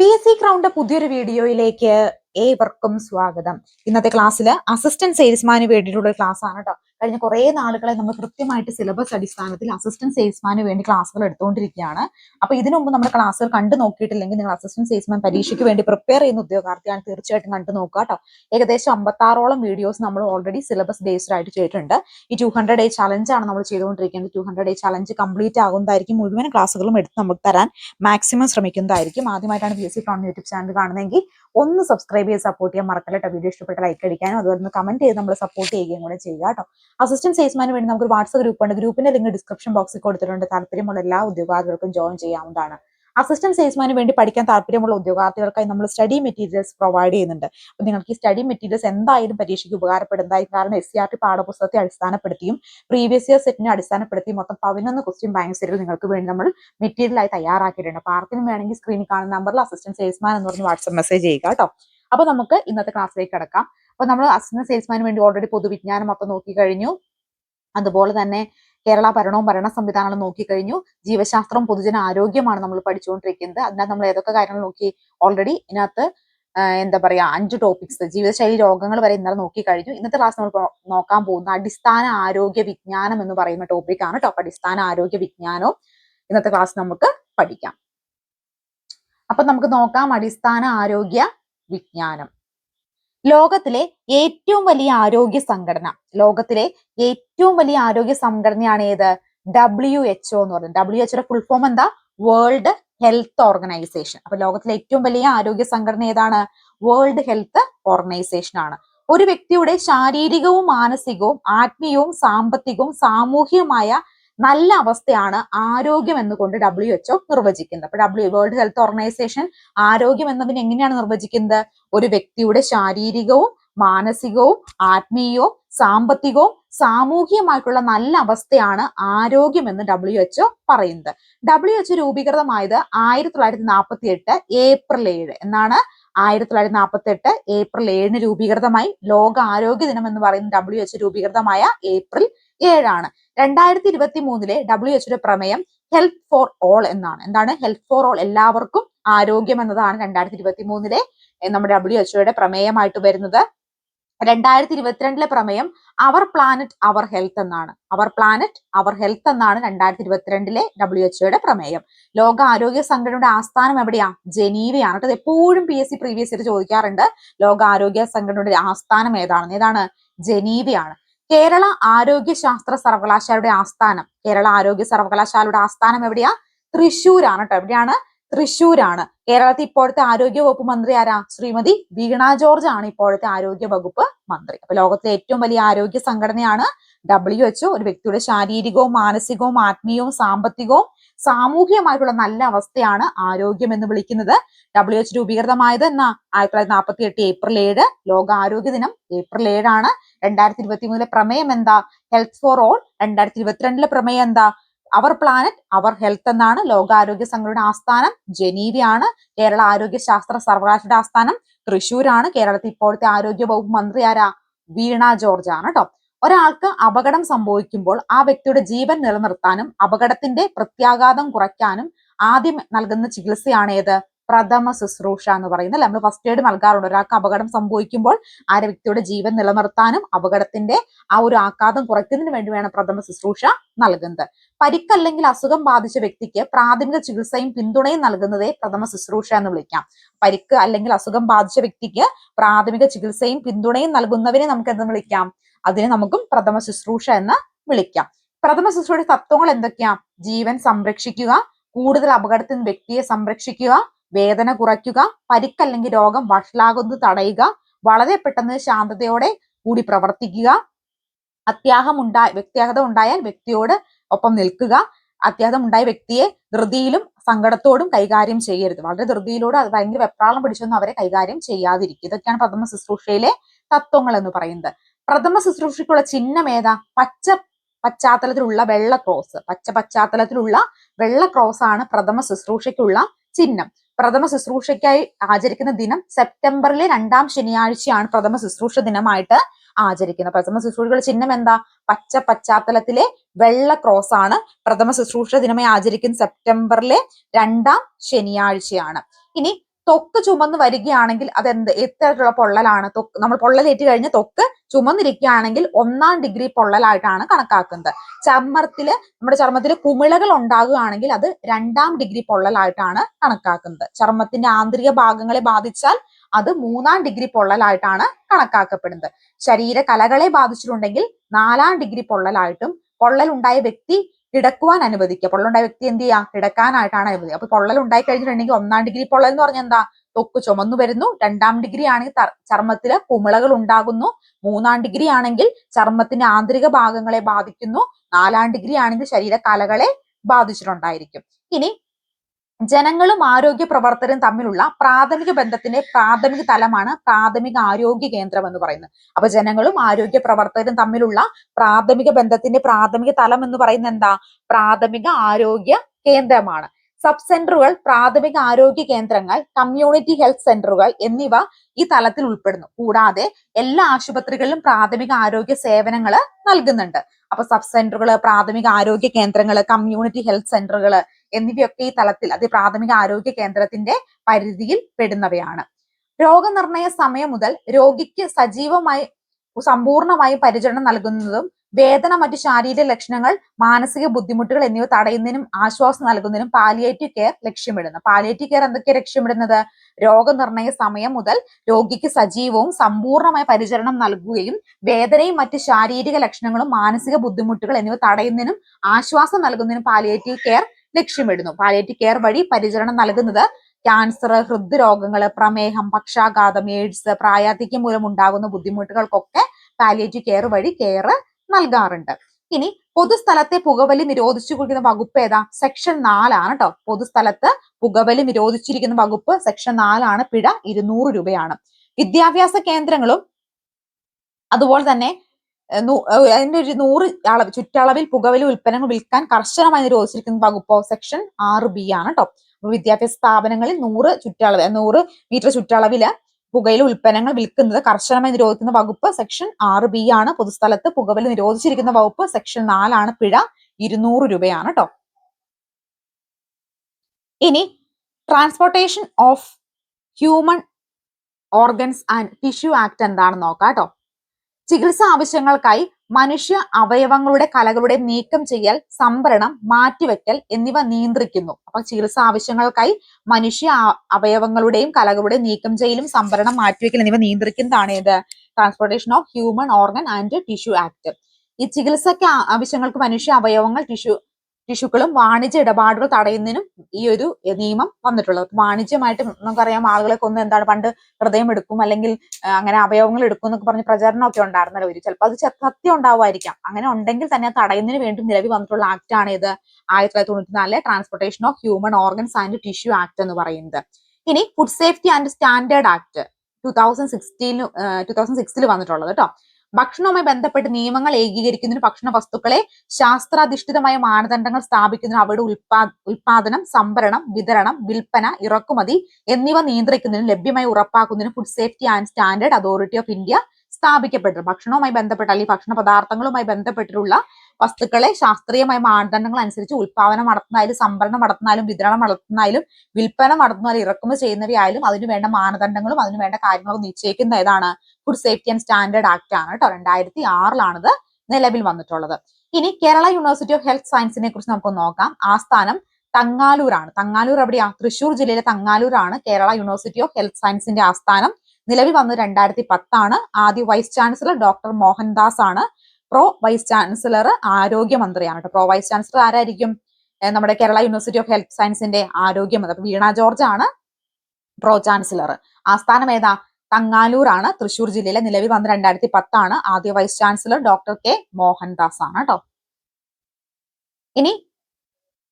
P S C crowned പുതിയൊരു വീഡിയോയിലേക്ക് ഏവർക്കും സ്വാഗതം. ഇന്നത്തെ ക്ലാസ്സിൽ അസിസ്റ്റന്റ് സെയിൽസ്മാന് വേണ്ടിയിട്ടുള്ള ക്ലാസ് ആണ് കേട്ടോ കഴിഞ്ഞ കുറേ നാളുകളെ നമ്മൾ കൃത്യമായിട്ട് സിലബസ് അടിസ്ഥാനത്തിൽ അസിസ്റ്റന്റ് സെയിൽസ്മാന് വേണ്ടി ക്ലാസ്സുകൾ എടുത്തുകൊണ്ടിരിക്കുകയാണ്. അപ്പൊ ഇതിനു മുമ്പ് നമ്മുടെ ക്ലാസ്സുകൾ കണ്ടു നോക്കിയിട്ടില്ലെങ്കിൽ നിങ്ങൾ അസിസ്റ്റന്റ് സെയിൽസ്മാൻ പരീക്ഷയ്ക്ക് വേണ്ടി പ്രിപ്പയർ ചെയ്യുന്ന ഉദ്യോഗാർത്ഥിയാണ് തീർച്ചയായിട്ടും കണ്ടു നോക്കുക കേട്ടോ ഏകദേശം അമ്പത്താറോളം വീഡിയോസ് നമ്മൾ ഓൾറെഡി സിലബസ് ബേസ്ഡ് ആയിട്ട് ചെയ്തിട്ടുണ്ട്. ഈ ടു ഹൺഡ്രഡ് ഡേ ആണ് നമ്മൾ ചെയ്തുകൊണ്ടിരിക്കുന്നത്. Two hundred day challenge complete ആകുന്നതായിരിക്കും മുഴുവൻ ക്ലാസ്സുകളും എടുത്ത് നമുക്ക് തരാൻ മാക്സിമം ശ്രമിക്കുന്നതായിരിക്കും. ആദ്യമായിട്ടാണ് P S C from YouTube channel കാണുന്നതെങ്കിൽ ഒന്ന് സബ്സ്ക്രൈബ് ചെയ്ത് സപ്പോർട്ട് ചെയ്യാൻ മറക്കല്ല വീഡിയോ ഇഷ്ടപ്പെട്ട ലൈക്ക് അടിക്കാനും അതുപോലെ കമന്റ് ചെയ്ത് നമ്മൾ സപ്പോർട്ട് ചെയ്യുകയും കൂടെ ചെയ്യുക കേട്ടോ അസിസ്റ്റന്റ് സെയിൽസ്മാന് വേണ്ടി നമുക്ക് വാട്സ്ആപ്പ് ഗ്രൂപ്പ് ഉണ്ട്. ഗ്രൂപ്പിന്റെ ലിങ്ക് ഡിസ്ക്രിപ്ഷൻ ബോക്സിൽ കൊടുത്തിട്ടുണ്ട്. താല്പര്യമുള്ള എല്ലാ ഉദ്യോഗാർത്ഥികൾക്കും ജോയിൻ ചെയ്യാവുന്നതാണ്. അസിസ്റ്റന്റ് സെയിൽസ്മാന് വേണ്ടി പഠിക്കാൻ താല്പര്യമുള്ള ഉദ്യോഗാർത്ഥികൾക്കായി നമ്മൾ സ്റ്റഡി മെറ്റീരിയൽസ് പ്രൊവൈഡ് ചെയ്യുന്നുണ്ട്. അപ്പോൾ നിങ്ങൾക്ക് ഈ സ്റ്റഡി മെറ്റീരിയൽസ് എന്തായാലും പരീക്ഷയ്ക്ക് ഉപകാരപ്പെടുന്നതായി കാരണം എസ് സി ആർ ടി പാഠപുസ്തകത്തെ അടിസ്ഥാനപ്പെടുത്തിയും പ്രീവിയസ് ഇയർ സെറ്റിനെ അടിസ്ഥാനപ്പെടുത്തി മൊത്തം പതിനൊന്ന് ക്വസ്റ്റ്യൻ ബാങ്ക് സെറ്റിൽ നിങ്ങൾക്ക് വേണ്ടി നമ്മൾ മെറ്റീരിയലായി തയ്യാറാക്കിയിട്ടുണ്ട്. അപ്പോൾ ആർക്കും വേണമെങ്കിൽ സ്ക്രീനിൽ കാണുന്ന നമ്പറിൽ അസിസ്റ്റന്റ് സെയിൽസ്മാൻ എന്ന് പറഞ്ഞ് വാട്സ്ആപ്പ് മെസ്സേജ് ചെയ്യുക കേട്ടോ. അപ്പോൾ നമുക്ക് ഇന്നത്തെ ക്ലാസ്സിലേക്ക് കിടക്കാം. അപ്പോൾ നമ്മൾ അസിസ്റ്റന്റ് സെയിൽസ്മാന് വേണ്ടി ഓൾറെഡി പൊതുവിജ്ഞാനം മൊത്തം നോക്കി കഴിഞ്ഞു. അതുപോലെ തന്നെ കേരള ഭരണവും ഭരണ സംവിധാനങ്ങളും നോക്കിക്കഴിഞ്ഞു ജീവശാസ്ത്രം പൊതുജന ആരോഗ്യമാണ് നമ്മൾ പഠിച്ചുകൊണ്ടിരിക്കുന്നത്. അതിനകത്ത് നമ്മൾ ഏതൊക്കെ കാര്യങ്ങൾ നോക്കി ഓൾറെഡി ഇതിനകത്ത് എന്താ പറയാ അഞ്ച് ടോപ്പിക്സ് ജീവിതശൈലി രോഗങ്ങൾ വരെ ഇന്നലെ നോക്കിക്കഴിഞ്ഞു ഇന്നത്തെ ക്ലാസ് നമ്മൾ നോക്കാൻ പോകുന്ന അടിസ്ഥാന ആരോഗ്യ വിജ്ഞാനം എന്ന് പറയുന്ന ടോപ്പിക്കാണ് ആണ് ടോപ്പ് അടിസ്ഥാന ആരോഗ്യ വിജ്ഞാനവും ഇന്നത്തെ ക്ലാസ് നമുക്ക് പഠിക്കാം. അപ്പൊ നമുക്ക് നോക്കാം അടിസ്ഥാന ആരോഗ്യ വിജ്ഞാനം. ലോകത്തിലെ ഏറ്റവും വലിയ ആരോഗ്യ സംഘടന. ലോകത്തിലെ ഏറ്റവും വലിയ ആരോഗ്യ സംഘടനയാണ് ഏത്? ഡബ്ല്യു എച്ച് ഒ എന്ന് പറയുന്നത്. ഡബ്ല്യു എച്ച് ഫുൾ ഫോം എന്താ? വേൾഡ് ഹെൽത്ത് ഓർഗനൈസേഷൻ അപ്പൊ ലോകത്തിലെ ഏറ്റവും വലിയ ആരോഗ്യ സംഘടന ഏതാണ്? വേൾഡ് ഹെൽത്ത് ഓർഗനൈസേഷൻ ആണ്. ഒരു വ്യക്തിയുടെ ശാരീരികവും മാനസികവും ആത്മീയവും സാമ്പത്തികവും സാമൂഹികവുമായ നല്ല അവസ്ഥയാണ് ആരോഗ്യം എന്നുകൊണ്ട് ഡബ്ല്യു എച്ച്ഒ നിർവചിക്കുന്നത്. അപ്പൊ ഡബ്ല്യു വേൾഡ് ഹെൽത്ത് ഓർഗനൈസേഷൻ ആരോഗ്യം എന്നതിന് എങ്ങനെയാണ് നിർവചിക്കുന്നത്? ഒരു വ്യക്തിയുടെ ശാരീരികവും മാനസികവും ആത്മീയവും സാമ്പത്തികവും സാമൂഹികമായിട്ടുള്ള നല്ല അവസ്ഥയാണ് ആരോഗ്യം എന്ന് ഡബ്ല്യു എച്ച്ഒ പറയുന്നത്. ഡബ്ല്യു എച്ച്ഒ രൂപീകൃതമായത് ആയിരത്തി തൊള്ളായിരത്തി നാൽപ്പത്തി എട്ട് ഏപ്രിൽ ഏഴ്. എന്നാണ് ആയിരത്തി തൊള്ളായിരത്തി നാൽപ്പത്തി എട്ട് ഏപ്രിൽ ഏഴിന് രൂപീകൃതമായി ലോക ആരോഗ്യ ദിനം എന്ന് പറയുന്ന ഡബ്ല്യു എച്ച് രൂപീകൃതമായ ഏപ്രിൽ ഏഴാണ്. രണ്ടായിരത്തി ഇരുപത്തി മൂന്നിലെ ഡബ്ല്യു എച്ചിന്റെ പ്രമേയം ഹെൽത്ത് ഫോർ ഓൾ എന്നാണ്. എന്താണ്? ഹെൽത്ത് ഫോർ ഓൾ എല്ലാവർക്കും ആരോഗ്യം എന്നതാണ് രണ്ടായിരത്തി ഇരുപത്തി മൂന്നിലെ നമ്മുടെ ഡബ്ല്യു എച്ച്ഒയുടെ പ്രമേയമായിട്ട് വരുന്നത്. രണ്ടായിരത്തി ഇരുപത്തിരണ്ടിലെ പ്രമേയം അവർ പ്ലാനറ്റ് അവർ ഹെൽത്ത് എന്നാണ്. അവർ പ്ലാനറ്റ് അവർ ഹെൽത്ത് എന്നാണ് രണ്ടായിരത്തി ഇരുപത്തിരണ്ടിലെ ഡബ്ല്യു എച്ച്ഒയുടെ പ്രമേയം. ലോക ആരോഗ്യ സംഘടനയുടെ ആസ്ഥാനം എവിടെയാ? ജനീവയാണ്. അത് എപ്പോഴും P S C previous year ചോദിക്കാറുണ്ട്. ലോക ആരോഗ്യ സംഘടനയുടെ ആസ്ഥാനം ഏതാണ്? ഏതാണ്? ജനീവയാണ്. കേരള ആരോഗ്യ ശാസ്ത്ര സർവകലാശാലയുടെ ആസ്ഥാനം. കേരള ആരോഗ്യ സർവകലാശാലയുടെ ആസ്ഥാനം എവിടെയാ? തൃശ്ശൂരാണ് കേട്ടോ എവിടെയാണ്? തൃശ്ശൂരാണ്. കേരളത്തിൽ ഇപ്പോഴത്തെ ആരോഗ്യ വകുപ്പ് മന്ത്രി ആരാ? ശ്രീമതി വീണ ജോർജ് ആണ് ഇപ്പോഴത്തെ ആരോഗ്യ വകുപ്പ് മന്ത്രി. അപ്പൊ ലോകത്തിലെ ഏറ്റവും വലിയ ആരോഗ്യ സംഘടനയാണ് ഡബ്ല്യു എച്ച്ഒ ഒരു വ്യക്തിയുടെ ശാരീരികവും മാനസികവും ആത്മീയവും സാമ്പത്തികവും സാമൂഹികമായിട്ടുള്ള നല്ല അവസ്ഥയാണ് ആരോഗ്യം എന്ന് വിളിക്കുന്നത്. ഡബ്ല്യു എച്ച് രൂപീകൃതമായത് എന്ന ആയിരത്തി തൊള്ളായിരത്തി നാൽപ്പത്തി എട്ട് ഏപ്രിൽ ഏഴ് ലോക ആരോഗ്യ ദിനം ഏപ്രിൽ ഏഴാണ്. രണ്ടായിരത്തി ഇരുപത്തി മൂന്നിലെ പ്രമേയം എന്താ? ഹെൽത്ത് ഫോർ ഓൾ രണ്ടായിരത്തി ഇരുപത്തിരണ്ടിലെ പ്രമേയം എന്താ? അവർ പ്ലാനറ്റ് അവർ ഹെൽത്ത് എന്നാണ് ലോകാരോഗ്യ സംഘടനയുടെ ആസ്ഥാനം. ജനീവയാണ് കേരള ആരോഗ്യ ശാസ്ത്ര സർവകലാശാലയുടെ ആസ്ഥാനം. തൃശ്ശൂരാണ് കേരളത്തിൽ ഇപ്പോഴത്തെ ആരോഗ്യ വകുപ്പ് മന്ത്രി ആരാ? വീണ ജോർജ് ആണ് കേട്ടോ. ഒരാൾക്ക് അപകടം സംഭവിക്കുമ്പോൾ ആ വ്യക്തിയുടെ ജീവൻ നിലനിർത്താനും അപകടത്തിന്റെ പ്രത്യാഘാതം കുറയ്ക്കാനും ആദ്യം നൽകുന്ന ചികിത്സയാണ് ഏത് പ്രഥമ ശുശ്രൂഷ എന്ന് പറയുന്നത് നമ്മൾ ഫസ്റ്റ് എയ്ഡ് നൽകാറുണ്ട്. ഒരാൾക്ക് അപകടം സംഭവിക്കുമ്പോൾ ആ വ്യക്തിയുടെ ജീവൻ നിലനിർത്താനും അപകടത്തിന്റെ ആ ഒരു ആഘാതം കുറയ്ക്കുന്നതിന് വേണ്ടി വേണം പ്രഥമ ശുശ്രൂഷ നൽകുന്നത്. പരിക്കല്ലെങ്കിൽ അസുഖം ബാധിച്ച വ്യക്തിക്ക് പ്രാഥമിക ചികിത്സയും പിന്തുണയും നൽകുന്നതേ പ്രഥമ ശുശ്രൂഷ എന്ന് വിളിക്കാം. പരിക്ക് അല്ലെങ്കിൽ അസുഖം ബാധിച്ച വ്യക്തിക്ക് പ്രാഥമിക ചികിത്സയും പിന്തുണയും നൽകുന്നവരെ നമുക്ക് എന്ത് വിളിക്കാം? അതിനെ നമുക്കും പ്രഥമ ശുശ്രൂഷ എന്ന് വിളിക്കാം. പ്രഥമ ശുശ്രൂഷയുടെ തത്വങ്ങൾ എന്തൊക്കെയാ? ജീവൻ സംരക്ഷിക്കുക കൂടുതൽ അപകടത്തിൽ നിന്ന് വ്യക്തിയെ സംരക്ഷിക്കുക വേദന കുറയ്ക്കുക പരിക്കല്ലെങ്കിൽ രോഗം വഷളാകുന്നത് തടയുക വളരെ പെട്ടെന്ന് ശാന്തതയോടെ കൂടി പ്രവർത്തിക്കുക അത്യാഹം ഉണ്ടായ വ്യക്തിയാഹതം ഉണ്ടായാൽ വ്യക്തിയോട് ഒപ്പം നിൽക്കുക അത്യാഹതം ഉണ്ടായ വ്യക്തിയെ ധൃതിയിലും സങ്കടത്തോടും കൈകാര്യം ചെയ്യരുത്. വളരെ ധൃതിയിലൂടെ അത് ഭയങ്കര വെപ്രാളം പിടിച്ചൊന്നും അവരെ കൈകാര്യം ചെയ്യാതിരിക്കുക. ഇതൊക്കെയാണ് പ്രഥമ ശുശ്രൂഷയിലെ തത്വങ്ങൾ എന്ന് പറയുന്നത്. പ്രഥമ ശുശ്രൂഷയ്ക്കുള്ള ചിഹ്നം ഏതാ? പച്ച പശ്ചാത്തലത്തിലുള്ള വെള്ള ക്രോസ്. പച്ച പശ്ചാത്തലത്തിലുള്ള വെള്ള ക്രോസ് ആണ് പ്രഥമ ശുശ്രൂഷയ്ക്കുള്ള ചിഹ്നം. പ്രഥമ ശുശ്രൂഷയ്ക്കായി ആചരിക്കുന്ന ദിനം സെപ്റ്റംബറിലെ രണ്ടാം ശനിയാഴ്ചയാണ് പ്രഥമ ശുശ്രൂഷ ദിനമായിട്ട് ആചരിക്കുന്നത്. പ്രഥമ ശുശ്രൂഷയുടെ ചിഹ്നം എന്താ? പച്ച പശ്ചാത്തലത്തിലെ വെള്ള ക്രോസ് ആണ് പ്രഥമ ശുശ്രൂഷ ദിനമായി ആചരിക്കുന്ന സെപ്റ്റംബറിലെ രണ്ടാം ശനിയാഴ്ചയാണ്. ഇനി ത്വക്ക് ചുമന്ന് വരികയാണെങ്കിൽ അത് എന്ത് എത്തരത്തിലുള്ള പൊള്ളലാണ്. തൊക്ക് നമ്മൾ പൊള്ളലേറ്റ് കഴിഞ്ഞ് തൊക്ക് ചുമന്നിരിക്കുകയാണെങ്കിൽ ഒന്നാം ഡിഗ്രി പൊള്ളലായിട്ടാണ് കണക്കാക്കുന്നത്. ചർമ്മത്തിൽ നമ്മുടെ ചർമ്മത്തിൽ കുമിളകൾ ഉണ്ടാകുകയാണെങ്കിൽ അത് രണ്ടാം ഡിഗ്രി പൊള്ളലായിട്ടാണ് കണക്കാക്കുന്നത്. ചർമ്മത്തിന്റെ ആന്തരിക ഭാഗങ്ങളെ ബാധിച്ചാൽ അത് മൂന്നാം ഡിഗ്രി പൊള്ളലായിട്ടാണ് കണക്കാക്കപ്പെടുന്നത്. ശരീര കലകളെ ബാധിച്ചിട്ടുണ്ടെങ്കിൽ നാലാം ഡിഗ്രി പൊള്ളലായിട്ടും പൊള്ളൽ ഉണ്ടായ വ്യക്തി കിടക്കുവാൻ അനുവദിക്കുക. പൊള്ളുണ്ടായ വ്യക്തി എന്ത് ചെയ്യുക കിടക്കാനായിട്ടാണ് അനുവദിക്കുക. അപ്പൊ പൊള്ളൽ ഉണ്ടായി കഴിഞ്ഞിട്ടുണ്ടെങ്കിൽ ഒന്നാം ഡിഗ്രി പൊള്ളൽ എന്ന് പറഞ്ഞാൽ എന്താ? തൊക്ക് ചുമന്നു വരുന്നു. രണ്ടാം ഡിഗ്രി ആണെങ്കിൽ ചർമ്മത്തിൽ കുമിളകൾ ഉണ്ടാകുന്നു. മൂന്നാം ഡിഗ്രി ആണെങ്കിൽ ചർമ്മത്തിന്റെ ആന്തരിക ഭാഗങ്ങളെ ബാധിക്കുന്നു. നാലാം ഡിഗ്രി ആണെങ്കിൽ ശരീര കലകളെ ബാധിച്ചിട്ടുണ്ടായിരിക്കും. ഇനി ജനങ്ങളും ആരോഗ്യ പ്രവർത്തകരും തമ്മിലുള്ള പ്രാഥമിക ബന്ധത്തിന്റെ പ്രാഥമിക തലമാണ് പ്രാഥമിക ആരോഗ്യ കേന്ദ്രം എന്ന് പറയുന്നത്. അപ്പൊ ജനങ്ങളും ആരോഗ്യ പ്രവർത്തകരും തമ്മിലുള്ള പ്രാഥമിക ബന്ധത്തിന്റെ പ്രാഥമിക തലം എന്ന് പറയുന്നത് എന്താ? പ്രാഥമിക ആരോഗ്യ കേന്ദ്രമാണ്. സബ് സെന്ററുകൾ പ്രാഥമിക ആരോഗ്യ കേന്ദ്രങ്ങൾ കമ്മ്യൂണിറ്റി ഹെൽത്ത് സെന്ററുകൾ എന്നിവ ഈ തലത്തിൽ ഉൾപ്പെടുന്നു. കൂടാതെ എല്ലാ ആശുപത്രികളിലും പ്രാഥമിക ആരോഗ്യ സേവനങ്ങൾ നൽകുന്നുണ്ട്. അപ്പൊ സബ് സെന്ററുകൾ പ്രാഥമിക ആരോഗ്യ കേന്ദ്രങ്ങൾ കമ്മ്യൂണിറ്റി ഹെൽത്ത് സെന്ററുകൾ എന്നിവയൊക്കെ ഈ തലത്തിൽ അത് പ്രാഥമിക ആരോഗ്യ കേന്ദ്രത്തിന്റെ പരിധിയിൽ പെടുന്നവയാണ്. രോഗനിർണയ സമയം മുതൽ രോഗിക്ക് സജീവമായി സമ്പൂർണമായും പരിചരണം നൽകുന്നതും വേദന മറ്റു ശാരീരിക ലക്ഷണങ്ങൾ മാനസിക ബുദ്ധിമുട്ടുകൾ എന്നിവ തടയുന്നതിനും ആശ്വാസം നൽകുന്നതിനും പാലിയേറ്റീവ് കെയർ ലക്ഷ്യമിടുന്നു. പാലിയേറ്റീവ് കെയർ എന്തൊക്കെയാണ് ലക്ഷ്യമിടുന്നത്? രോഗനിർണയ സമയം മുതൽ രോഗിക്ക് സജീവവും സമ്പൂർണമായ പരിചരണം നൽകുകയും വേദനയും മറ്റ് ശാരീരിക ലക്ഷണങ്ങളും മാനസിക ബുദ്ധിമുട്ടുകൾ എന്നിവ തടയുന്നതിനും ആശ്വാസം നൽകുന്നതിനും പാലിയേറ്റീവ് കെയർ ലക്ഷ്യമിടുന്നു. പാലിയേറ്റീവ് കെയർ വഴി പരിചരണം നൽകുന്നത് ക്യാൻസർ ഹൃദ്രോഗങ്ങൾ പ്രമേഹം പക്ഷാഘാതം എയ്ഡ്സ് പ്രായാധിക്യം മൂലം ഉണ്ടാകുന്ന ബുദ്ധിമുട്ടുകൾക്കൊക്കെ പാലിയേറ്റീവ് കെയർ വഴി കെയർ നൽകാറുണ്ട്. ഇനി പൊതുസ്ഥലത്തെ പുകവലി കൊടുക്കുന്ന വകുപ്പ് ഏതാ? സെക്ഷൻ നാലാണ് കേട്ടോ പൊതുസ്ഥലത്ത് പുകവലി നിരോധിച്ചിരിക്കുന്ന വകുപ്പ് സെക്ഷൻ നാലാണ് പിഴ ഇരുന്നൂറ് രൂപയാണ്. വിദ്യാഭ്യാസ കേന്ദ്രങ്ങളും അതുപോലെ തന്നെ അതിന്റെ ഒരു നൂറ് അളവ് ചുറ്റളവിൽ പുകവലി ഉൽപ്പന്നങ്ങൾ വിൽക്കാൻ കർശനമായി നിരോധിച്ചിരിക്കുന്ന വകുപ്പോ സെക്ഷൻ ആറ് ബി ആണ് കേട്ടോ വിദ്യാഭ്യാസ സ്ഥാപനങ്ങളിൽ നൂറ് ചുറ്റളവ് നൂറ് മീറ്റർ ചുറ്റളവിൽ പുകയില ഉൽപ്പന്നങ്ങൾ വിൽക്കുന്നത് കർശനമായി നിരോധിക്കുന്ന വകുപ്പ് സെക്ഷൻ ആറ് ബി ആണ്. പൊതുസ്ഥലത്ത് പുകവലി നിരോധിച്ചിരിക്കുന്ന വകുപ്പ് സെക്ഷൻ നാലാണ്. പിഴ ഇരുന്നൂറ് രൂപയാണ് കേട്ടോ ഇനി transportation of human organs and tissue act എന്താണെന്ന് നോക്കാം കേട്ടോ ചികിത്സ ആവശ്യങ്ങൾക്കായി മനുഷ്യ അവയവങ്ങളുടെ കലകളുടെ നീക്കം ചെയ്യൽ സംഭരണം മാറ്റിവെക്കൽ എന്നിവ നിയന്ത്രിക്കുന്നു. അപ്പൊ ചികിത്സാ ആവശ്യങ്ങൾക്കായി മനുഷ്യ അവയവങ്ങളുടെയും കലകളുടെ നീക്കം ചെയ്യലും സംഭരണം മാറ്റിവെക്കൽ എന്നിവ നിയന്ത്രിക്കുന്നതാണ് ഏത് transportation of human organ and tissue act ഈ ചികിത്സയ്ക്ക് ആവശ്യങ്ങൾക്ക് മനുഷ്യ അവയവങ്ങൾ ടിഷ്യൂ ടിഷ്യൂക്കളും വാണിജ്യ ഇടപാടുകൾ തടയുന്നതിനും ഈ ഒരു നിയമം വന്നിട്ടുള്ളത്. വാണിജ്യമായിട്ട് നമുക്കറിയാം ആളുകളെ കൊന്ന് എന്താണ് പണ്ട് ഹൃദയം എടുക്കും അല്ലെങ്കിൽ അങ്ങനെ അവയവങ്ങൾ എടുക്കും എന്നൊക്കെ പറഞ്ഞ് പ്രചാരണമൊക്കെ ഉണ്ടായിരുന്നല്ലോ ഒരു ചിലപ്പോൾ അത് സത്യം ഉണ്ടാവുമായിരിക്കാം. അങ്ങനെ ഉണ്ടെങ്കിൽ തന്നെ തടയുന്നതിന് വേണ്ടി നിലവിൽ വന്നിട്ടുള്ള ആക്ട് ആണ് ഇത് ആയിരത്തി തൊള്ളായിരത്തി തൊണ്ണൂറ്റി നാലിലെ transportation of human organs and tissue act എന്ന് പറയുന്നത്. ഇനി food safety and standard act two thousand sixteen two thousand സിക്സിൽ വന്നിട്ടുള്ളത് കേട്ടോ. ഭക്ഷണവുമായി ബന്ധപ്പെട്ട് നിയമങ്ങൾ ഏകീകരിക്കുന്നതിന് ഭക്ഷണ വസ്തുക്കളെ ശാസ്ത്രാധിഷ്ഠിതമായ മാനദണ്ഡങ്ങൾ സ്ഥാപിക്കുന്നതിന് അവയുടെ ഉൽപാ ഉൽപാദനം സംഭരണം വിതരണം വിൽപ്പന ഇറക്കുമതി എന്നിവ നിയന്ത്രിക്കുന്നതിനും ലഭ്യമായി ഉറപ്പാക്കുന്നതിനും food safety and standard authority of India സ്ഥാപിക്കപ്പെട്ടു. ഭക്ഷണവുമായി ബന്ധപ്പെട്ട അല്ലെങ്കിൽ ഭക്ഷണ പദാർത്ഥങ്ങളുമായി ബന്ധപ്പെട്ടിട്ടുള്ള വസ്തുക്കളെ ശാസ്ത്രീയമായ മാനദണ്ഡങ്ങൾ അനുസരിച്ച് ഉൽപാദനം നടത്തുന്നതായാലും സംഭരണം നടത്തുന്നതായാലും വിതരണം നടത്തുന്നതായാലും വിൽപ്പന നടത്തുന്നതായാലും ഇറക്കുമതി ചെയ്യുന്നവയായാലും അതിന് വേണ്ട മാനദണ്ഡങ്ങളും അതിന് വേണ്ട കാര്യങ്ങളും നിശ്ചയിക്കുന്ന ഏതാണ് Food Safety and Standard Act ആണ് കേട്ടോ. രണ്ടായിരത്തി ആറിലാണിത് നിലവിൽ വന്നിട്ടുള്ളത്. ഇനി കേരള യൂണിവേഴ്സിറ്റി ഓഫ് ഹെൽത്ത് സയൻസിനെ കുറിച്ച് നമുക്ക് നോക്കാം. ആസ്ഥാനം തങ്ങാലൂരാണ്. തങ്ങാലൂർ എവിടെയാ? തൃശൂർ ജില്ലയിലെ തങ്ങാലൂരാണ് കേരള യൂണിവേഴ്സിറ്റി ഓഫ് ഹെൽത്ത് സയൻസിന്റെ ആസ്ഥാനം. നിലവിൽ വന്നത് രണ്ടായിരത്തി പത്താണ്. ആദ്യ വൈസ് ചാൻസലർ ഡോക്ടർ മോഹൻദാസ് ആണ് പ്രോ വൈസ് ചാൻസലർ ആരോഗ്യമന്ത്രിയാണ് കേട്ടോ പ്രോ വൈസ് ചാൻസലർ ആരായിരിക്കും? നമ്മുടെ കേരള യൂണിവേഴ്സിറ്റി ഓഫ് ഹെൽത്ത് സയൻസിന്റെ ആരോഗ്യമന്ത്രി വീണ ജോർജ് ആണ് പ്രോ ചാൻസലർ ആസ്ഥാനം ഏതാ? തങ്ങാലൂർ ആണ്. തൃശൂർ ജില്ലയിലെ നിലവിൽ വന്ന രണ്ടായിരത്തി പത്താണ് ആദ്യ vice chancellor doctor K Mohandas ആണ് കേട്ടോ ഇനി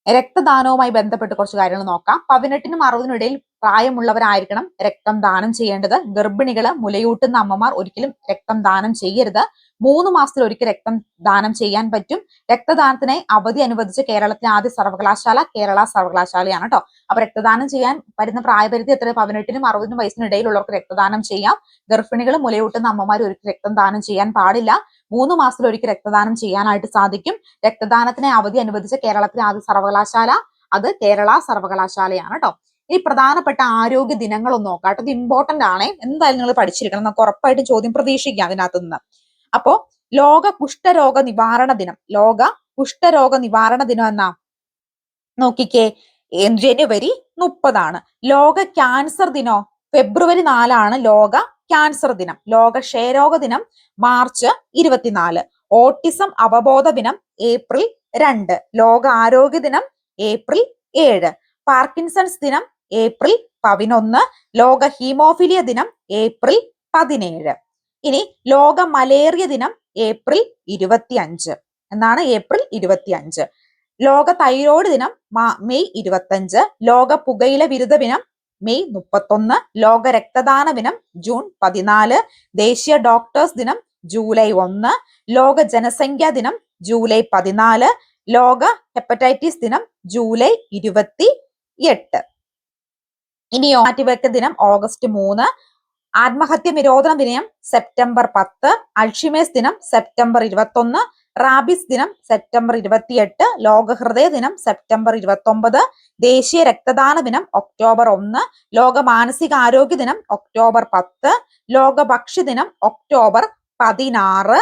രക്തദാനവുമായി ബന്ധപ്പെട്ട് കുറച്ച് കാര്യങ്ങൾ നോക്കാം. പതിനെട്ടിനും അറുപതിനും ഇടയിൽ പ്രായമുള്ളവരായിരിക്കണം രക്തം ദാനം ചെയ്യേണ്ടത്. ഗർഭിണികൾ മുലയൂട്ടുന്ന അമ്മമാർ ഒരിക്കലും രക്തം ദാനം ചെയ്യരുത്. മൂന്ന് മാസത്തിൽ ഒരിക്കൽ രക്തം ദാനം ചെയ്യാൻ പറ്റും. രക്തദാനത്തിനായി അവധി അനുവദിച്ച കേരളത്തിലെ ആദ്യ സർവകലാശാല കേരള സർവകലാശാലയാണ് കേട്ടോ അപ്പൊ രക്തദാനം ചെയ്യാൻ വരുന്ന പ്രായപരിധി എത്ര പതിനെട്ടിനും അറുപതിനും വയസ്സിനും ഇടയിലുള്ളവർക്ക് രക്തദാനം ചെയ്യാം. ഗർഭിണികൾ മുലയൂട്ടുന്ന അമ്മമാർ ഒരിക്കൽ രക്തം ദാനം ചെയ്യാൻ പാടില്ല. മൂന്ന് മാസത്തിൽ ഒരിക്കൽ രക്തദാനം ചെയ്യാനായിട്ട് സാധിക്കും. രക്തദാനത്തിനായി അവധി അനുവദിച്ച കേരളത്തിലെ ആദ്യ സർവകലാശാല അത് കേരള സർവകലാശാലയാണ് കേട്ടോ ഈ പ്രധാനപ്പെട്ട ആരോഗ്യ ദിനങ്ങളൊന്നും നോക്കാം. കേട്ടോ ഇത് ഇമ്പോർട്ടന്റ് ആണ്. എന്തായാലും നിങ്ങൾ പഠിച്ചിരിക്കണം. നമുക്ക് ഉറപ്പായിട്ടും ചോദ്യം പ്രതീക്ഷിക്കാം അതിനകത്ത് നിന്ന് അപ്പോ ലോക കുഷ്ഠരോഗ നിവാരണ ദിനം. ലോക കുഷ്ഠരോഗ നിവാരണ ദിനം എന്നാ? നോക്കിക്കേ ജനുവരി മുപ്പതാണ്. ലോക ക്യാൻസർ ദിനോ? ഫെബ്രുവരി നാലാണ് ലോക ക്യാൻസർ ദിനം. ലോക ക്ഷയരോഗ ദിനം മാർച്ച് ഇരുപത്തിനാല്. ഓട്ടിസം അവബോധ ദിനം ഏപ്രിൽ രണ്ട്. ലോക ആരോഗ്യ ദിനം ഏപ്രിൽ ഏഴ്. പാർക്കിൻസൺസ് ദിനം ഏപ്രിൽ പതിനൊന്ന്. ലോക ഹീമോഫിലിയ ദിനം ഏപ്രിൽ പതിനേഴ്. ഇനി ലോക മലേറിയ ദിനം ഏപ്രിൽ ഇരുപത്തി അഞ്ച് എന്നാണ് ഏപ്രിൽ ഇരുപത്തി അഞ്ച് ലോക തൈറോയ്ഡ് ദിനം മെയ് ഇരുപത്തഞ്ച് ലോക പുകയില വിരുദ്ധ ദിനം മെയ് മുപ്പത്തൊന്ന്. ലോക രക്തദാന ദിനം ജൂൺ പതിനാല്. ദേശീയ ഡോക്ടേഴ്സ് ദിനം ജൂലൈ ഒന്ന്. ലോക ജനസംഖ്യാ ദിനം ജൂലൈ പതിനാല്. ലോക ഹെപ്പറ്റൈറ്റിസ് ദിനം ജൂലൈ ഇരുപത്തി എട്ട് ഇനിയോ മാറ്റിവെക്ക ദിനം ഓഗസ്റ്റ് മൂന്ന്. ആത്മഹത്യ നിരോധന ദിനം സെപ്റ്റംബർ പത്ത് അൾഷിമേഴ്സ് ദിനം സെപ്റ്റംബർ ഇരുപത്തൊന്ന് റാബിസ് ദിനം സെപ്റ്റംബർ ഇരുപത്തിയെട്ട് ലോക ഹൃദയ ദിനം സെപ്റ്റംബർ ഇരുപത്തൊമ്പത് ദേശീയ രക്തദാന ദിനം ഒക്ടോബർ ഒന്ന് ലോക മാനസികാരോഗ്യ ദിനം ഒക്ടോബർ പത്ത് ലോക ഭക്ഷ്യ ദിനം ഒക്ടോബർ പതിനാറ്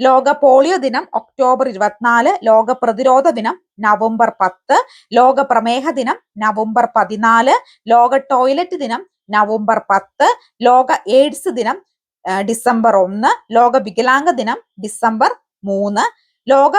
ലോക പോളിയോ ദിനം ഒക്ടോബർ ഇരുപത്തിനാല് ലോക പ്രതിരോധ ദിനം നവംബർ പത്ത് ലോക പ്രമേഹ ദിനം നവംബർ പതിനാല് ലോക ടോയ്ലറ്റ് ദിനം നവംബർ പത്ത് ലോക എയ്ഡ്സ് ദിനം ഡിസംബർ ഒന്ന് ലോക വികലാംഗ ദിനം ഡിസംബർ മൂന്ന് ലോക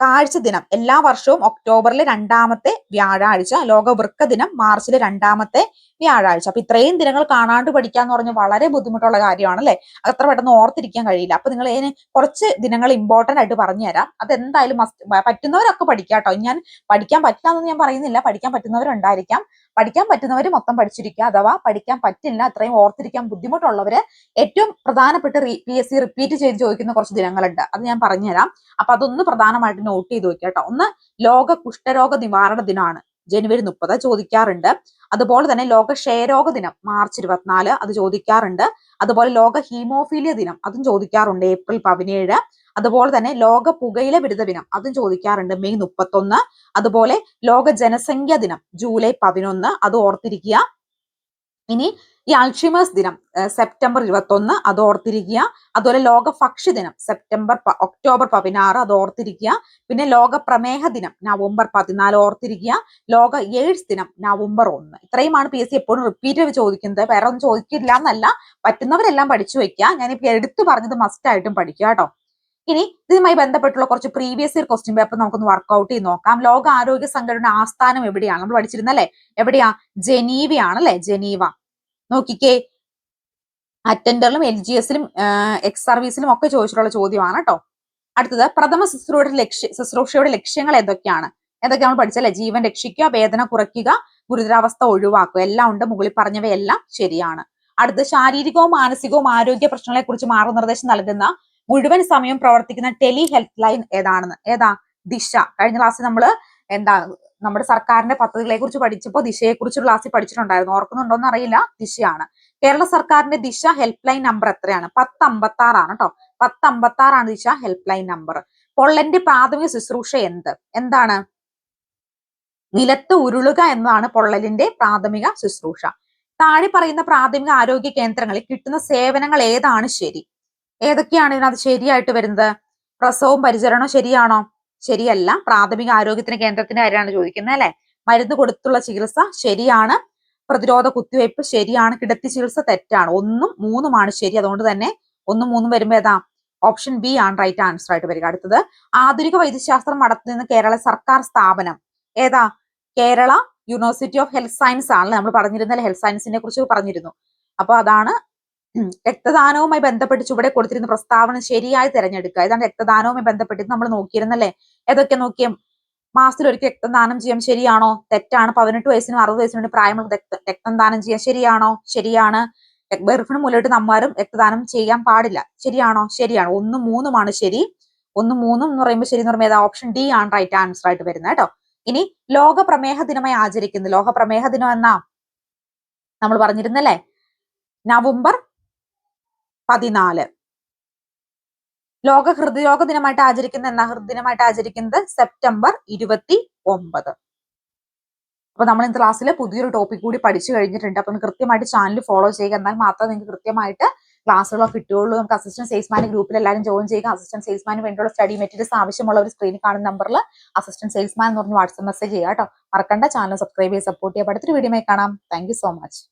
കാഴ്ച ദിനം. എല്ലാ വർഷവും ഒക്ടോബറിലെ രണ്ടാമത്തെ വ്യാഴാഴ്ച ലോക വൃക്ക ദിനം മാർച്ചിലെ രണ്ടാമത്തെ വ്യാഴാഴ്ച. അപ്പൊ ഇത്രയും ദിനങ്ങൾ കാണാണ്ട് പഠിക്കാന്ന് പറഞ്ഞാൽ വളരെ ബുദ്ധിമുട്ടുള്ള കാര്യമാണ് അല്ലെ? അത്ര പെട്ടെന്ന് ഓർത്തിരിക്കാൻ കഴിയില്ല. അപ്പൊ നിങ്ങൾ ഇതിന് കുറച്ച് ദിനങ്ങൾ ഇമ്പോർട്ടന്റ് ആയിട്ട് പറഞ്ഞു തരാം. അത് എന്തായാലും മസ്റ്റ് പറ്റുന്നവരൊക്കെ പഠിക്കാം കേട്ടോ ഞാൻ പഠിക്കാൻ പറ്റില്ലാന്ന് ഞാൻ പറയുന്നില്ല. പഠിക്കാൻ പറ്റുന്നവരുണ്ടായിരിക്കാം. പഠിക്കാൻ പറ്റുന്നവർ മൊത്തം പഠിച്ചിരിക്കുക. അഥവാ പഠിക്കാൻ പറ്റില്ല അത്രയും ഓർത്തിരിക്കാൻ ബുദ്ധിമുട്ടുള്ളവര് ഏറ്റവും പ്രധാനപ്പെട്ട പി എസ് സി റിപ്പീറ്റ് ചെയ്ത് ചോദിക്കുന്ന കുറച്ച് ദിനങ്ങളുണ്ട്. അത് ഞാൻ പറഞ്ഞുതരാം അപ്പൊ അതൊന്ന് പ്രധാനമായിട്ട് നോട്ട് ചെയ്ത് വെക്കുക കേട്ടോ ഒന്ന് ലോക കുഷ്ഠരോഗ നിവാരണ ദിനമാണ് ജനുവരി മുപ്പത് ചോദിക്കാറുണ്ട്. അതുപോലെ തന്നെ ലോക ക്ഷയരോഗ ദിനം മാർച്ച് ഇരുപത്തിനാല് അത് ചോദിക്കാറുണ്ട്. അതുപോലെ ലോക ഹീമോഫീലിയ ദിനം അതും ചോദിക്കാറുണ്ട് ഏപ്രിൽ പതിനേഴ്. അതുപോലെ തന്നെ ലോക പുകയില വിരുദ്ധ ദിനം അതും ചോദിക്കാറുണ്ട് മെയ് മുപ്പത്തൊന്ന്. അതുപോലെ ലോക ജനസംഖ്യാ ദിനം ജൂലൈ പതിനൊന്ന് അത് ഓർത്തിരിക്കുക. ഇനി ഈ അൾഷിമേഴ്സ് ദിനം സെപ്റ്റംബർ ഇരുപത്തൊന്ന് അത് ഓർത്തിരിക്കുക. അതുപോലെ ലോക ഭക്ഷ്യ ദിനം സെപ്റ്റംബർ ഒക്ടോബർ പതിനാറ് അത് ഓർത്തിരിക്കുക. പിന്നെ ലോക പ്രമേഹ ദിനം നവംബർ പതിനാല് ഓർത്തിരിക്കുക. ലോക എയ്ഡ്സ് ദിനം നവംബർ ഒന്ന്. ഇത്രയുമാണ് പി എസ് സി എപ്പോഴും റിപ്പീറ്റ് ചെയ്ത് ചോദിക്കുന്നത്. വേറെ ഒന്നും ചോദിക്കില്ല എന്നല്ല. പറ്റുന്നവരെല്ലാം പഠിച്ചു വെക്കുക. ഞാനിപ്പോ എടുത്തു പറഞ്ഞത് മസ്റ്റ് ആയിട്ടും പഠിക്കുക കേട്ടോ. ഇനി ഇതുമായി ബന്ധപ്പെട്ടുള്ള കുറച്ച് പ്രീവിയസ് ഇയർ ക്വസ്റ്റ്യൻ പേപ്പർ നമുക്കൊന്ന് വർക്ക്ഔട്ട് ചെയ്ത് നോക്കാം. ലോക ആരോഗ്യ സംഘടന ആസ്ഥാനം എവിടെയാണ്? നമ്മൾ പഠിച്ചിരുന്നല്ലേ എവിടെയാ? ജനീവയാണ് അല്ലെ? ജനീവ. നോക്കിക്കേ. അറ്റൻഡറിലും എൽ ജി എസിലും എക്സ് സർവീസിലും ഒക്കെ ചോദിച്ചിട്ടുള്ള ചോദ്യമാണ് കേട്ടോ അടുത്തത് പ്രഥമ ശുശ്രൂഷയുടെ ലക്ഷ്യ ശുശ്രൂഷയുടെ ലക്ഷ്യങ്ങൾ എന്തൊക്കെയാണ് എന്തൊക്കെ നമ്മൾ പഠിച്ചല്ലേ ജീവൻ രക്ഷിക്കുക വേദന കുറയ്ക്കുക ഗുരുതരാവസ്ഥ ഒഴിവാക്കുക. എല്ലാം ഉണ്ട് മുകളിൽ പറഞ്ഞവയെല്ലാം ശരിയാണ്. അടുത്ത് ശാരീരികവും മാനസികവും ആരോഗ്യ പ്രശ്നങ്ങളെ കുറിച്ച് മാർഗനിർദ്ദേശം നൽകുന്ന മുഴുവൻ സമയം പ്രവർത്തിക്കുന്ന ടെലി ഹെൽപ്പ് ലൈൻ ഏതാണെന്ന്? ഏതാ? ദിശ. കഴിഞ്ഞ ക്ലാസ്സിൽ നമ്മൾ എന്താ നമ്മുടെ സർക്കാരിന്റെ പദ്ധതികളെ കുറിച്ച് പഠിച്ചപ്പോൾ ദിശയെ കുറിച്ച് ക്ലാസ്സിൽ പഠിച്ചിട്ടുണ്ടായിരുന്നു. ഓർക്കുന്നുണ്ടോന്ന് അറിയില്ല. ദിശയാണ്. കേരള സർക്കാരിന്റെ ദിശ ഹെൽപ്പ് ലൈൻ നമ്പർ എത്രയാണ്? പത്ത് അമ്പത്തി ആറാണ് കേട്ടോ പത്ത് അമ്പത്തി ആറാണ് ദിശ ഹെൽപ്പ് ലൈൻ നമ്പർ. പൊള്ളന്റെ പ്രാഥമിക ശുശ്രൂഷ എന്ത്? എന്താണ്? നിലത്ത് ഉരുളുക എന്നതാണ് പൊള്ളലിന്റെ പ്രാഥമിക ശുശ്രൂഷ. താഴെ പറയുന്ന പ്രാഥമിക ആരോഗ്യ കേന്ദ്രങ്ങളിൽ കിട്ടുന്ന സേവനങ്ങൾ ഏതാണ് ശരി? ഏതൊക്കെയാണ് ഇതിനകത്ത് ശരിയായിട്ട് വരുന്നത്? പ്രസവവും പരിചരണവും ശരിയാണോ? ശരിയല്ല. പ്രാഥമിക ആരോഗ്യത്തിന് കേന്ദ്രത്തിന്റെ കാര്യമാണ് ചോദിക്കുന്നത് അല്ലെ? മരുന്ന് കൊടുത്തുള്ള ചികിത്സ ശരിയാണ്. പ്രതിരോധ കുത്തിവയ്പ് ശരിയാണ്. കിടത്തി ചികിത്സ തെറ്റാണ്. ഒന്നും മൂന്നുമാണ് ശരി. അതുകൊണ്ട് തന്നെ ഒന്നും മൂന്നും വരുമ്പോ ഏതാ? ഓപ്ഷൻ ബി ആണ് റൈറ്റ് ആൻസർ ആയിട്ട് വരിക. അടുത്തത് ആധുനിക വൈദ്യശാസ്ത്രം നടത്തുന്ന കേരള സർക്കാർ സ്ഥാപനം ഏതാ? Kerala university of health science ആണ്. നമ്മൾ പറഞ്ഞിരുന്നല്ലേ ഹെൽത്ത് സയൻസിനെ കുറിച്ച് പറഞ്ഞിരുന്നു. അപ്പൊ അതാണ് രക്തദാനവുമായി ബന്ധപ്പെട്ട് ചുവടെ കൊടുത്തിരുന്ന പ്രസ്താവന ശരിയായി തിരഞ്ഞെടുക്കുക. ഇതാണ് രക്തദാനവുമായി ബന്ധപ്പെട്ട് നമ്മൾ നോക്കിയിരുന്നല്ലേ? ഏതൊക്കെ നോക്കിയ? മാസത്തിൽ ഒരിക്കൽ രക്തദാനം ചെയ്യാൻ ശരിയാണോ? തെറ്റാണ്. പതിനെട്ട് വയസ്സിനും അറുപത് വയസ്സിനും പ്രായമുള്ള രക്ത- രക്തദാനം ചെയ്യാൻ ശരിയാണോ? ശരിയാണ്. ബെർഫിന് മുലയിട്ട് നമ്മാരും രക്തദാനം ചെയ്യാൻ പാടില്ല. ശരിയാണോ? ശരിയാണ്. ഒന്ന് മൂന്നുമാണ് ശരി. ഒന്ന് മൂന്നും എന്ന് പറയുമ്പോൾ ശരി എന്ന് പറയുമ്പോൾ ഓപ്ഷൻ ഡി ആണ് റൈറ്റ് ആൻസർ ആയിട്ട് വരുന്നത് കേട്ടോ. ഇനി ലോക പ്രമേഹ ദിനമായി ആചരിക്കുന്നത്. ലോക പ്രമേഹ ദിനം എന്നാ? നമ്മൾ പറഞ്ഞിരുന്നല്ലേ? നവംബർ പതിനാല്. ലോക ഹൃദ്രോഗ ദിനമായിട്ട് ആചരിക്കുന്ന എന്നാ ഹൃദ്ദിനമായിട്ട് ആചരിക്കുന്നത് സെപ്റ്റംബർ ഇരുപത്തി ഒമ്പത് അപ്പൊ നമ്മൾ ഈ ക്ലാസ്സിൽ പുതിയൊരു ടോപ്പിക് കൂടി പഠിച്ചു കഴിഞ്ഞിട്ടുണ്ട്. അപ്പൊ കൃത്യമായിട്ട് ചാനൽ ഫോളോ ചെയ്യുക. എന്നാൽ മാത്രമേ നിങ്ങൾക്ക് കൃത്യമായിട്ട് ക്ലാസ്സുകളൊക്കെ കിട്ടുകയുള്ളൂ. നമുക്ക് അസിസ്റ്റന്റ് സെയിൽസ്മാൻ ഗ്രൂപ്പിൽ എല്ലാവരും ജോയിൻ ചെയ്യുക. അസിസ്റ്റന്റ് സെയിൽസ്മാൻ വേണ്ടിയുള്ള സ്റ്റഡി മെറ്റീരിയൽസ് ആവശ്യമുള്ള ഒരു സ്ക്രീനിൽ കാണുന്ന നമ്പറിൽ അസിസ്റ്റന്റ് സെയിൽസ്മാൻ എന്ന് പറഞ്ഞ് വാട്സ്ആപ്പ് മെസ്സേജ് ചെയ്യുക കേട്ടോ. മറക്കണ്ട. ചാനൽ സബ്സ്ക്രൈബ് ചെയ്ത് സപ്പോർട്ട് ചെയ്യുക. അടുത്തൊരു വീഡിയോ കാണാം. Thank so much